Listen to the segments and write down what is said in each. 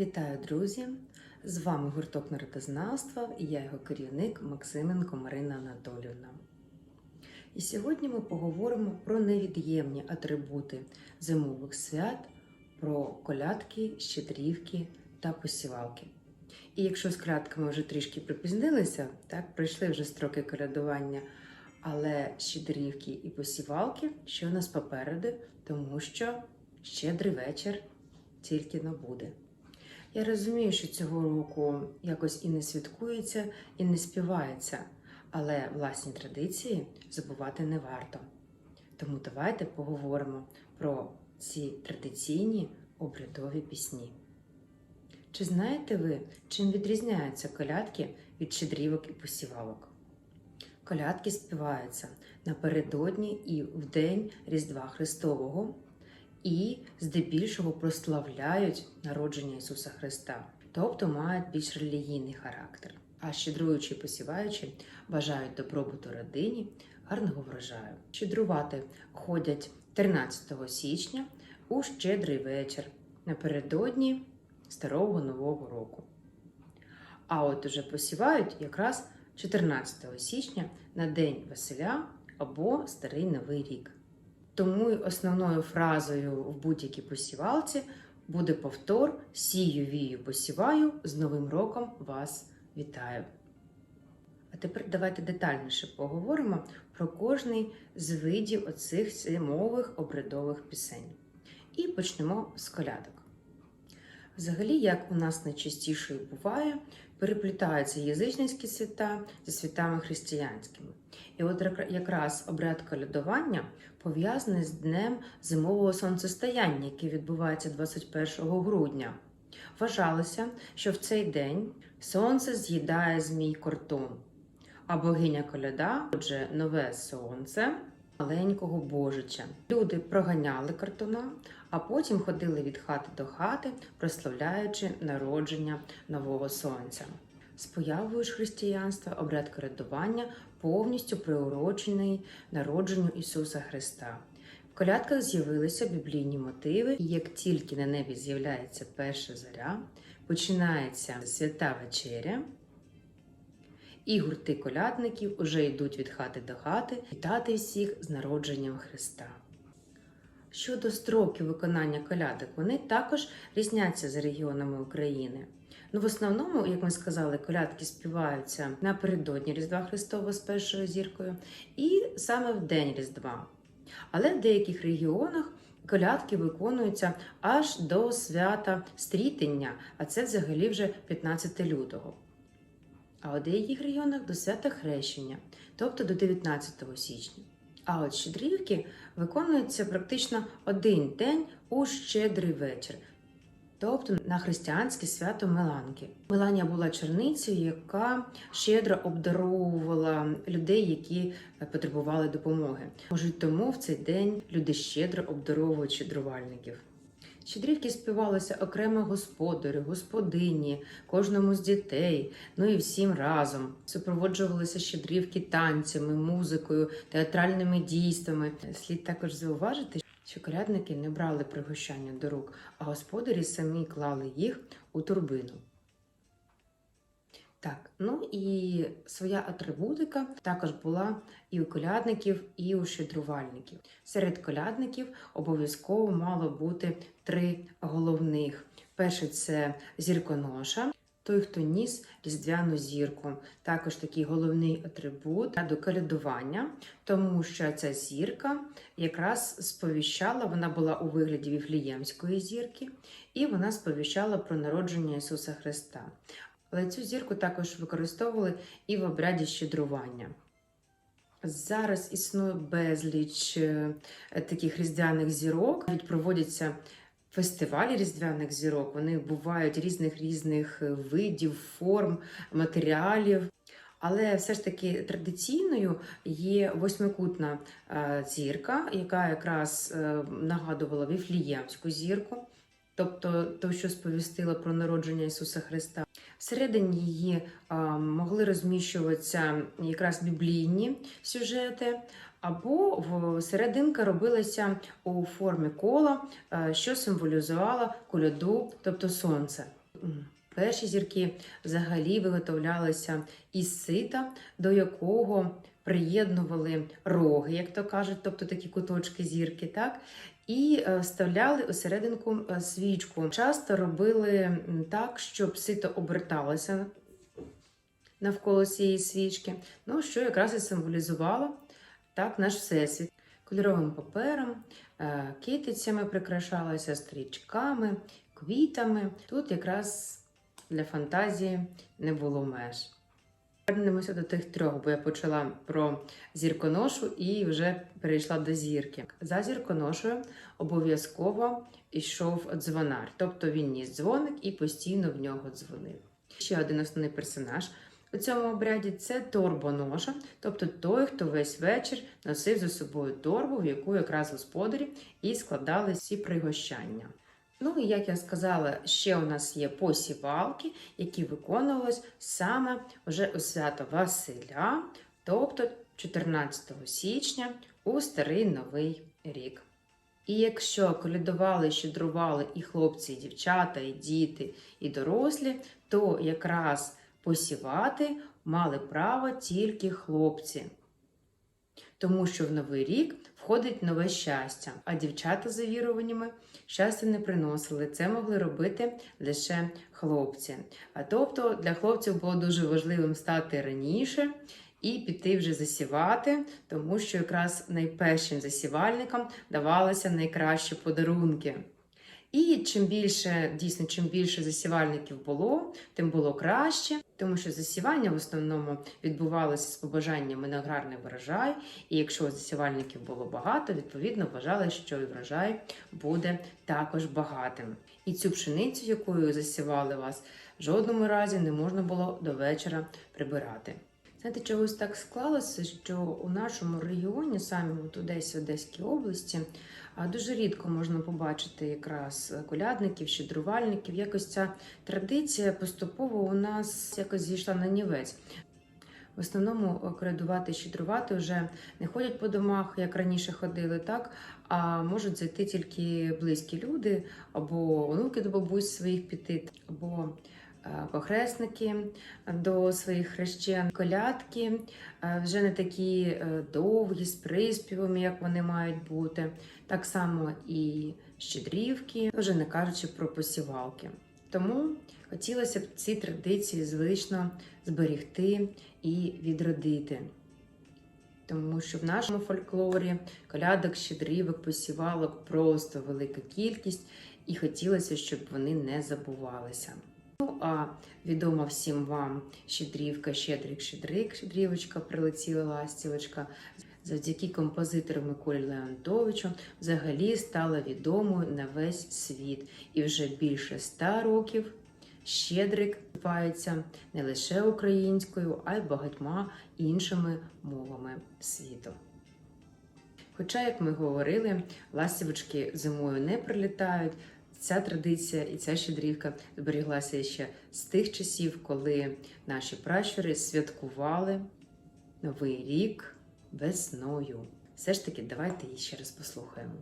Вітаю, друзі! З вами гурток народознавства і я його керівник Максименко Марина Анатолівна. І сьогодні ми поговоримо про невід'ємні атрибути зимових свят, про колядки, щедрівки та посівалки. І якщо з колядками вже трішки припізнилися, так, пройшли вже строки колядування, але щедрівки і посівалки, що у нас попереду, тому що щедрий вечір тільки но буде. Я розумію, що цього року якось і не святкується, і не співається, але власні традиції забувати не варто. Тому давайте поговоримо про ці традиційні обрядові пісні. Чи знаєте ви, чим відрізняються колядки від щедрівок і посівалок? Колядки співаються напередодні і в день Різдва Христового і здебільшого прославляють народження Ісуса Христа, тобто мають більш релігійний характер. А щедруючи і посіваючи, бажають добробуту родині, гарного врожаю. Щедрувати ходять 13 січня у щедрий вечір напередодні Старого Нового року. А от уже посівають якраз 14 січня на День Василя або Старий Новий рік. Тому основною фразою в будь-якій посівалці буде повтор Сію вію посіваю, з Новим роком вас вітаю. А тепер давайте детальніше поговоримо про кожний з видів оцих зимових обрядових пісень. І почнемо з колядок. Взагалі, як у нас найчастіше буває, переплітаються язичницькі свята зі святами християнськими. І от якраз обряд колядування пов'язаний з днем зимового сонцестояння, яке відбувається 21 грудня. Вважалося, що в цей день сонце з'їдає змій кортон, а богиня коляда, отже, нове сонце маленького божича. Люди проганяли картона, а потім ходили від хати до хати, прославляючи народження нового сонця. З появою ж християнства обряд колядування повністю приурочений народженню Ісуса Христа. В колядках з'явилися біблійні мотиви, і як тільки на небі з'являється перша зоря, починається свята вечеря. І гурти колядників уже йдуть від хати до хати вітати всіх з народженням Христа. Щодо строків виконання колядок, вони також різняться за регіонами України. Ну, в основному, як ми сказали, колядки співаються напередодні Різдва Христова з першою зіркою і саме в день Різдва. Але в деяких регіонах колядки виконуються аж до свята стрітення, а це взагалі вже 15 лютого. А у деяких регіонах до свята хрещення, тобто до 19 січня. А от щедрівки виконуються практично один день у щедрий вечір, тобто на християнське свято Меланки. Меланія була черницею, яка щедро обдаровувала людей, які потребували допомоги. Може, тому в цей день люди щедро обдаровують щедрувальників. Щедрівки співалися окремо господарю, господині, кожному з дітей, ну і всім разом. Супроводжувалися щедрівки танцями, музикою, театральними дійствами. Слід також зауважити, що колядники не брали пригощання до рук, а господарі самі клали їх у турбину. Так, ну і своя атрибутика також була і у колядників, і у щедрувальників. Серед колядників обов'язково мало бути три головних: перший це зірконоша, той, хто ніс різдвяну зірку, також такий головний атрибут до колядування, тому що ця зірка якраз сповіщала, вона була у вигляді віфліємської зірки, і вона сповіщала про народження Ісуса Христа. Але цю зірку також використовували і в обряді щедрування. Зараз існує безліч е, таких різдвяних зірок. Навіть проводяться фестивалі різдвяних зірок. Вони бувають різних різних видів, форм, матеріалів. Але все ж таки традиційною є восьмикутна е, зірка, яка якраз е, нагадувала віфліємську зірку, тобто то, що сповістила про народження Ісуса Христа. Всередині її могли розміщуватися якраз біблійні сюжети, або серединка робилася у формі кола, що символізувала коляду, тобто сонце. Перші зірки взагалі виготовлялися із сита, до якого приєднували роги, як то кажуть, тобто такі куточки зірки, так? І е, вставляли у серединку е, свічку. Часто робили так, щоб сито оберталося навколо цієї свічки, ну, що якраз і символізувало так, наш всесвіт. Кольоровим папером, е, китицями прикрашалося, стрічками, квітами. Тут якраз для фантазії не було меж. Повернемося до тих трьох, бо я почала про зірконошу і вже перейшла до зірки. За зірконошою обов'язково йшов дзвонар, тобто він ніс дзвоник і постійно в нього дзвонив. Ще один основний персонаж у цьому обряді це торбоноша, тобто той, хто весь вечір носив за собою торбу, в яку якраз господарі і складали всі пригощання. Ну і як я сказала, ще у нас є посівалки, які виконувались саме вже у свято Василя, тобто 14 січня у старий новий рік. І якщо колядували, щедрували і хлопці, і дівчата, і діти, і дорослі, то якраз посівати мали право тільки хлопці. Тому що в новий рік входить нове щастя, а дівчата за віруваннями щастя не приносили. Це могли робити лише хлопці. А тобто для хлопців було дуже важливим стати раніше і піти вже засівати, тому що якраз найпершим засівальникам давалися найкращі подарунки. І чим більше, дійсно, чим більше засівальників було, тим було краще, тому що засівання в основному відбувалося з побажаннями на врожай. І якщо засівальників було багато, відповідно вважали, що і врожай буде також багатим. І цю пшеницю, якою засівали вас, в жодному разі не можна було до вечора прибирати. Знаєте, чогось так склалося, що у нашому регіоні, саме от Одесі, Одеській області, дуже рідко можна побачити якраз колядників, щедрувальників. Якось ця традиція поступово у нас якось зійшла на нівець. В основному колядувати і щедрувати вже не ходять по домах, як раніше ходили, так а можуть зайти тільки близькі люди, або онуки до бабусь своїх піти, або е, похресники до своїх хрещен, колядки е, вже не такі е, довгі з приспівами, як вони мають бути. Так само і щедрівки, вже не кажучи про посівалки. Тому хотілося б ці традиції звично зберігти і відродити. Тому що в нашому фольклорі колядок, щедрівок, посівалок просто велика кількість, і хотілося, щоб вони не забувалися. Ну, а відома всім вам щедрівка, щедрик, щедрик, щедрівочка, прилетіла ластівочка. Завдяки композитору Миколі Леонтовичу взагалі стала відомою на весь світ. І вже більше ста років щедрик співається не лише українською, а й багатьма іншими мовами світу. Хоча, як ми говорили, ластівочки зимою не прилітають, ця традиція і ця щедрівка зберіглася ще з тих часів, коли наші пращури святкували Новий рік весною. Все ж таки, давайте її ще раз послухаємо.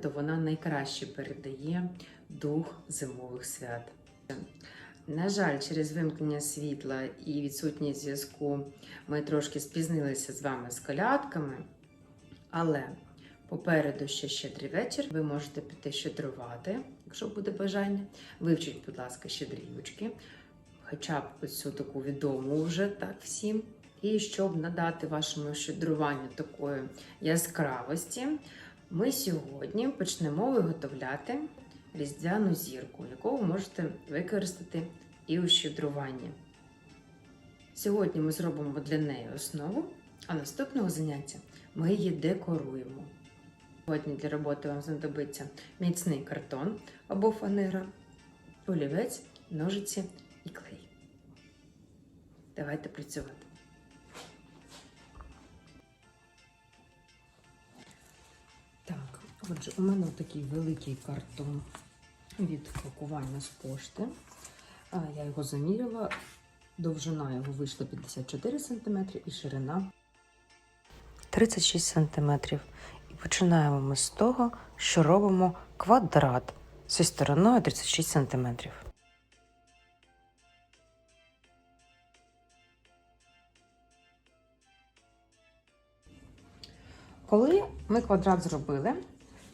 То вона найкраще передає дух зимових свят. На жаль, через вимкнення світла і відсутність зв'язку ми трошки спізнилися з вами з колядками, але попереду ще щедрий вечір. Ви можете піти щедрувати, якщо буде бажання. Вивчіть, будь ласка, щедрівочки, хоча б оцю таку відому вже так всім. І щоб надати вашому щедруванню такої яскравості, ми сьогодні почнемо виготовляти різдвяну зірку, яку ви можете використати і у щедруванні. Сьогодні ми зробимо для неї основу, а наступного заняття ми її декоруємо. Сьогодні для роботи вам знадобиться міцний картон або фанера, олівець, ножиці і клей. Давайте працювати. Отже, у мене такий великий картон від пакування з пошти. Я його заміряла. Довжина його вийшла 54 см і ширина 36 см. І починаємо ми з того, що робимо квадрат зі стороною 36 см. Коли ми квадрат зробили,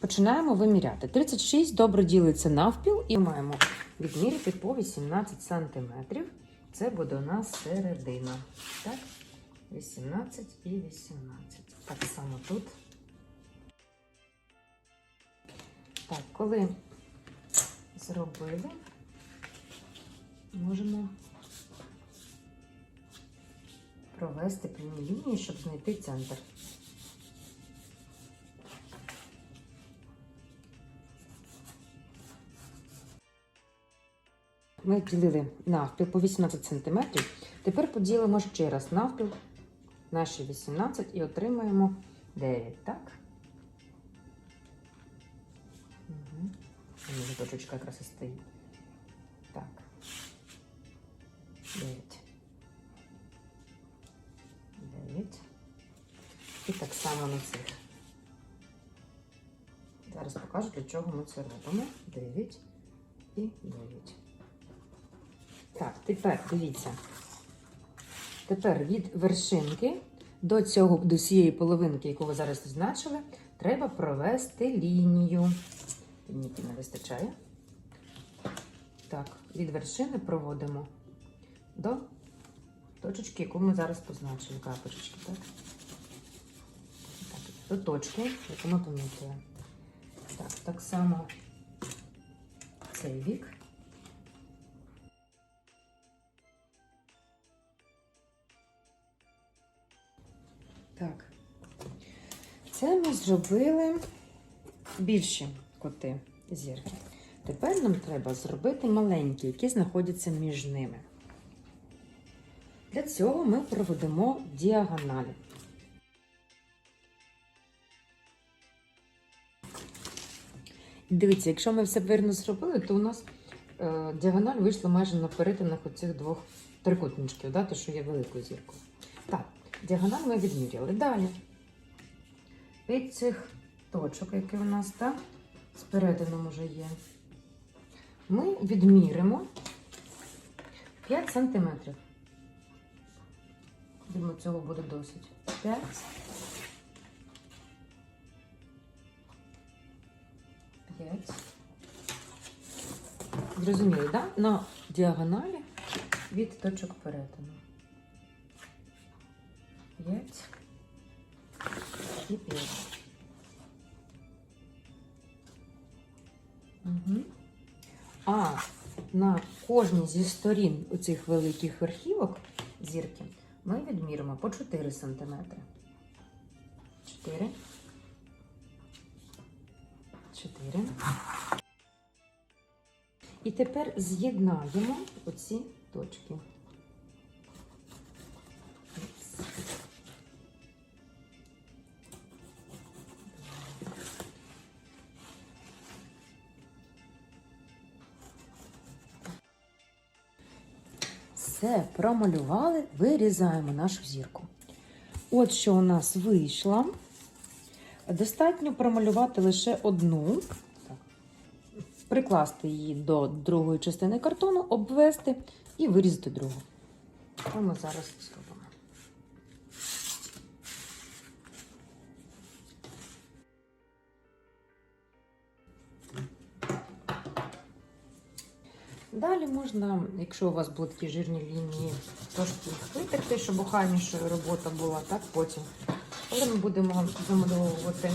починаємо виміряти. 36 добре ділиться навпіл і маємо відміряти по 18 см. Це буде у нас середина. Так? 18 і 18. Так само тут. Так, коли зробили, можемо провести прямі лінії, щоб знайти центр. Ми ділили навпіл по 18 см. Тепер поділимо ще раз навпіл наші 18 і отримаємо 9, так? Угу. Може, точечка якраз і стоїть. Так. 9. 9. І так само на цих. Зараз покажу, для чого ми це робимо. 9 тепер дивіться. Тепер від вершинки до цього, до цієї половинки, яку ви зараз зазначили, треба провести лінію. Лінійки не вистачає. Так, від вершини проводимо до точечки, яку ми зараз позначили. Крапочки, так? так? До точки, яку ми помітили. Так, так само цей бік. Так. Це ми зробили більші коти зірки. Тепер нам треба зробити маленькі, які знаходяться між ними. Для цього ми проведемо діагоналі. Дивіться, якщо ми все вірно зробили, то у нас е, діагональ вийшла майже на перетинах оцих двох трикутничків, да, то що є великою зіркою. Так, діагональ ми відміряли. Далі. Від цих точок, які у нас так, спередином вже є, ми відміримо 5 см. Думаю, цього буде досить. 5. 5. Зрозуміли, так? Да? На діагоналі від точок перетину. 5 і 5. Угу. А на кожній зі сторін у цих великих верхівок зірки ми відміримо по 4 см. 4. 4. І тепер з'єднаємо оці точки. Все, промалювали, вирізаємо нашу зірку. От що у нас вийшло. Достатньо промалювати лише одну, прикласти її до другої частини картону, обвести і вирізати другу. Ми зараз Далі можна, якщо у вас будуть такі жирні лінії, трошки витерти, щоб охайнішою робота була, так потім. Але ми будемо замальовувати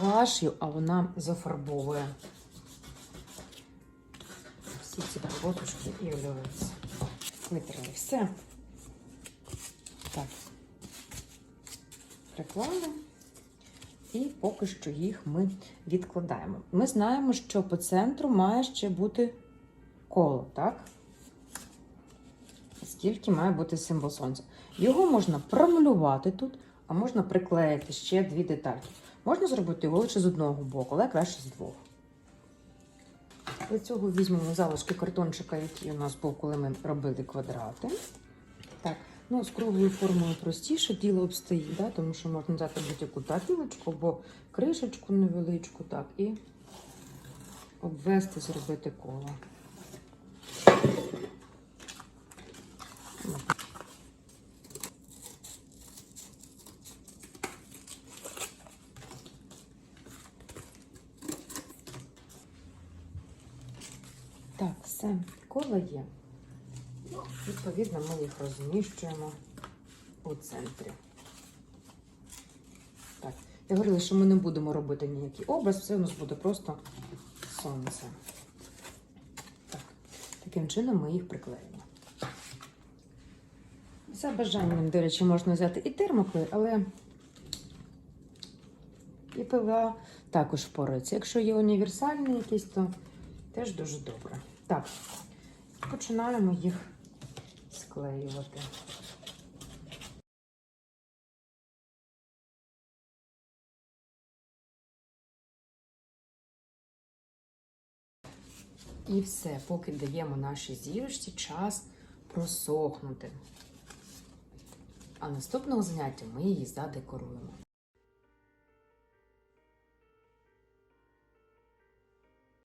гуаш'ю, а вона зафарбовує всі ці полосочки і олівець. Витерли все. Так. Приклали. І поки що їх ми відкладаємо. Ми знаємо, що по центру має ще бути коло, так? Скільки має бути символ сонця. Його можна промалювати тут, а можна приклеїти ще дві детальки. Можна зробити його лише з одного боку, але краще з двох. Для цього візьмемо залишки картончика, який у нас був, коли ми робили квадрати. Ну з круглою формою простіше діло обстоїть, да? тому що можна взяти будь-яку тарілочку або кришечку невеличку, так, і обвести, зробити коло. Так, все, коло є. Відповідно, ми їх розміщуємо у центрі. Так, я говорила, що ми не будемо робити ніякий образ, все у нас буде просто сонце. Так, таким чином ми їх приклеїмо. За бажанням, до речі, можна взяти і термоклей, але і ПВА також впорається. Якщо є універсальний якийсь, то теж дуже добре. Так, починаємо їх склеювати. І все, поки даємо нашій зірочці час просохнути. А наступного заняття ми її задекоруємо.